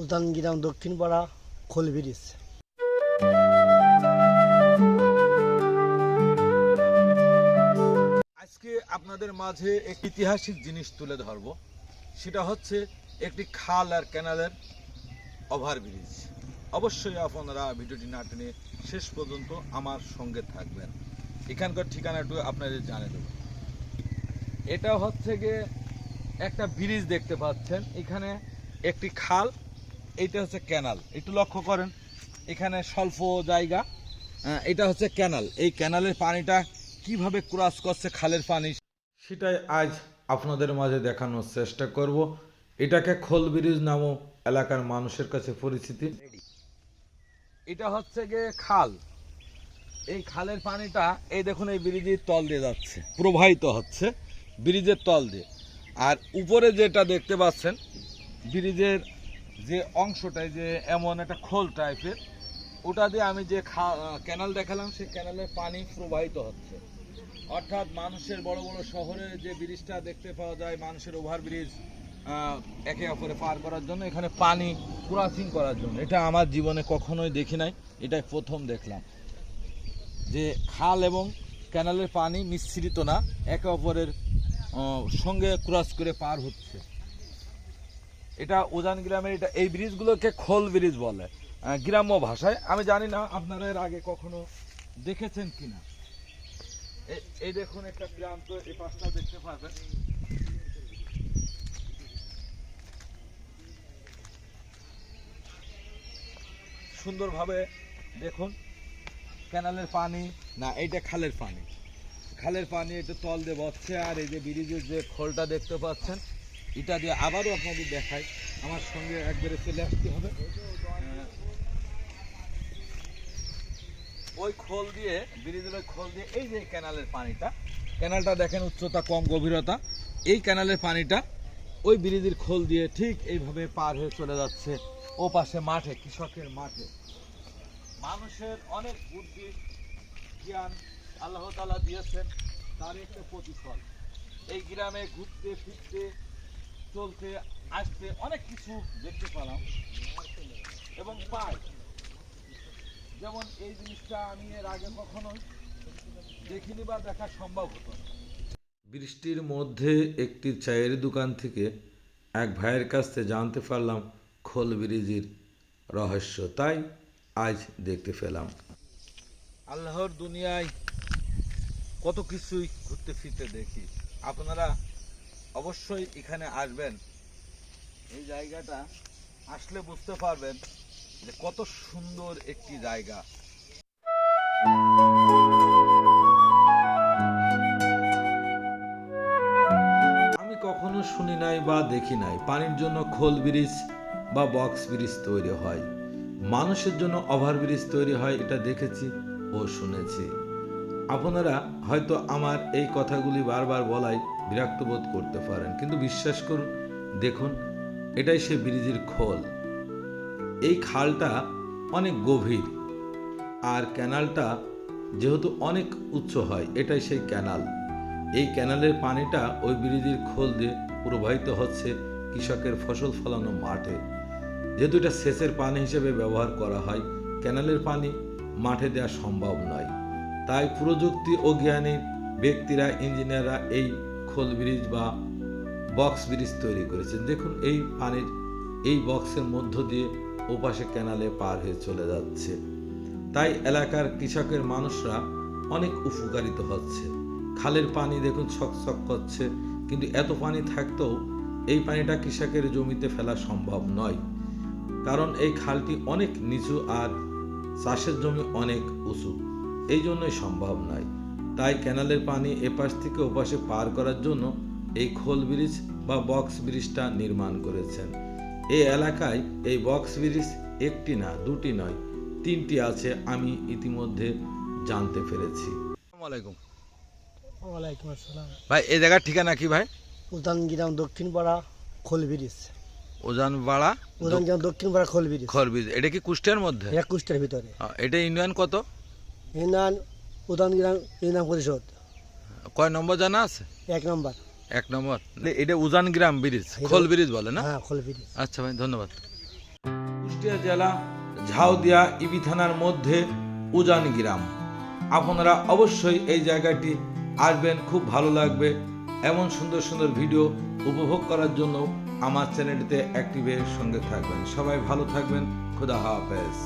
উদান গ্রাম দক্ষিণ পাড়া খোল ব্রিজ। আজকে আপনাদের মাঝে একটি ঐতিহাসিক জিনিস তুলে ধরব। সেটা হচ্ছে একটি খাল আর ক্যানালের ওভারব্রিজ অবশ্যই আপনারা ভিডিওটি না টেনে শেষ পর্যন্ত আমার সঙ্গে থাকবেন। এখানকার ঠিকানাটু আপনাদের জানিয়ে দেব। এটা হচ্ছে গিয়ে একটা ব্রিজ দেখতে পাচ্ছেন। এখানে একটি খাল এইটা হচ্ছে ক্যানাল একটু লক্ষ্য করেন এখানে স্বল্প জায়গা। এটা হচ্ছে ক্যানাল এই ক্যানালের পানিটা কীভাবে ক্রস করছে খালের পানি? সেটাই আজ আপনাদের মাঝে দেখানোর চেষ্টা করব। এটাকে খোল ব্রিজ নামও এলাকার মানুষের কাছে পরিচিতি। এটা হচ্ছে গিয়ে খাল। এই খালের পানিটা এই দেখুন এই ব্রিজের তল দিয়ে যাচ্ছে। প্রবাহিত হচ্ছে ব্রিজের তল দিয়ে। আর উপরে যেটা দেখতে পাচ্ছেন ব্রিজের যে অংশটায় যে এমন একটা খোল টাইপের, ওটা দিয়ে আমি যে ক্যানাল দেখালাম, সেই ক্যানালের পানি প্রবাহিত হচ্ছে। অর্থাৎ মানুষের বড় বড় শহরে যে ব্রিজটা দেখতে পাওয়া যায়, মানুষের ওভার ব্রিজ একে অপরে পার করার জন্য, এখানে পানি ক্রসিং করার জন্য। এটা আমার জীবনে কখনোই দেখি নাই, এটাই প্রথম দেখলাম। যে খাল এবং ক্যানালের পানি মিশ্রিত না, একে অপরের সঙ্গে ক্রস করে পার হচ্ছে। এটা উজান গ্রামের এটা, এই ব্রিজগুলোকে খোল ব্রিজ বলে। গ্রাম্য ভাষায়। আমি জানি না আপনারা এর আগে কখনো দেখেছেন কিনা। এই দেখুন একটা গ্রাম তো এই পাশটা দেখতে পারবেন সুন্দরভাবে দেখুন, ক্যানালের পানি। না, এইটা খালের পানি। খালের পানি এটা তল দিয়ে বসছে, আর এই যে ব্রিজের যে খোলটা দেখতে পাচ্ছেন এটা দিয়ে আবারও আপনাদের দেখাই। আমার সঙ্গে একবারে চলে আসতে হবে। ওই খোল দিয়ে, ব্রিজের ওই খোল দিয়ে, এই যে ক্যানালের পানিটা, ক্যানালটা দেখেন উচ্চতা, কম গভীরতা। এই ক্যানালের পানিটা ওই ব্রিজের খোল দিয়ে ঠিক এইভাবে পার হয়ে চলে যাচ্ছে ও পাশে মাঠে, কৃষকের মাঠে। মানুষের অনেক বুদ্ধি, জ্ঞান আল্লাহ তালা দিয়েছেন তার একটা প্রতিফল। এই গ্রামে ঘুরতে, ফিরতে চলতে আসতে অনেক কিছু দেখতে পেলাম এবং পাই। যেমন এই জিনিসটা আমি এর আগে কখনো দেখিনি বা দেখা সম্ভব হতো না। বৃষ্টির মধ্যে একটি চায়ের দোকান থেকে এক ভাইয়ের কাছ থেকে জানতে পারলাম খোল ব্রিজের রহস্য। তাই আজ দেখতে পেলাম। আল্লাহর দুনিয়ায় কত কিছুই ঘুরতে ফিরতে দেখি। আপনারা অবশ্যই এখানে আসবেন। এই জায়গাটা আসলে বুঝতে পারবেন যে কত সুন্দর একটি জায়গা। আমি কখনো শুনি নাই বা দেখি নাই, পানির জন্য খোল ব্রিজ বা বক্স ব্রিজ তৈরি হয়। মানুষের জন্য ওভার ব্রিজ তৈরি হয়, এটা দেখেছি ও শুনেছি। আপনারা হয়তো আমার এই কথাগুলি বারবার বলাই বিরক্ত বোধ করতে পারেন, কিন্তু বিশ্বাস করুন, দেখুন, এটাই সে ব্রিজের খোল। এই খালটা অনেক গভীর, আর ক্যানালটা যেহেতু অনেক উচ্চ হয়, এটাই সেই ক্যানাল। এই ক্যানালের পানিটা ওই ব্রিজের খোল দিয়ে প্রবাহিত হচ্ছে কৃষকের ফসল ফলানো মাঠে। যেহেতু এটা সেচের পানি হিসেবে ব্যবহার করা হয়, ক্যানালের পানি মাঠে দেওয়া সম্ভব নয়। তাই প্রযুক্তি ও জ্ঞানী ব্যক্তিরা, ইঞ্জিনিয়াররা এই খোল ব্রিজ বা বক্স ব্রিজ তৈরি করেছেন। দেখুন, এই পানির, এই বক্সের মধ্য দিয়ে ওপাশে ক্যানালে পার হয়ে চলে যাচ্ছে। তাই এলাকার কৃষকের মানুষরা অনেক উপকারিত হচ্ছে। খালের পানি দেখুন ছকছক করছে, কিন্তু এত পানি থাকতেও এই পানিটা কৃষকের জমিতে ফেলা সম্ভব নয়। কারণ এই খালটি অনেক নিচু আর চাষের জমি অনেক উঁচু। এই জন্যই সম্ভব নয়। তাই ক্যানালের পানি এপাশ থেকে ওপাশে পার করার জন্য এই খোল ব্রিজ বা বক্স ব্রিজটা নির্মাণ করেছেন। এই এলাকায় এই বক্স ব্রিজ একটি না দুটি নয় তিনটি আছে আমি ইতিমধ্যে জানতে পেরেছি। আসসালামাইকুম ওয়ালাইকুম আসসালাম। ভাই এই জায়গার ঠিকানা কি ভাই? উদান গ্রাম দক্ষিণ পাড়া খোল ব্রিজ। ওজানবাড়া উদান গ্রাম দক্ষিণ পাড়া খোল ব্রিজ। খরবিজ এটা কি কুষ্টিয়ার মধ্যে? একুশটার ভিতরে। এটা ইউনিয়ন কত? ইউনিয়ন উদান গ্রাম ইউনিয়ন পরিষদ। কয় নম্বর জানা আছে? এক নম্বর। এক নম্বর। এটা উজান গ্রাম ব্রিজ খোল ব্রিজ বলে না? হ্যাঁ খোল ব্রিজ। আচ্ছা ভাই ধন্যবাদ। কুষ্টিয়া জেলা ঝাউদিয়া ইবি থানার মধ্যে উজান গ্রাম। আপনারা অবশ্যই এই জায়গাটি আসবেন খুব ভালো লাগবে। এমন সুন্দর সুন্দর ভিডিও উপভোগ করার জন্য আমার চ্যানেলটিতে অ্যাক্টিভের সঙ্গে থাকবেন। সবাই ভালো থাকবেন খুদা হাফেজ।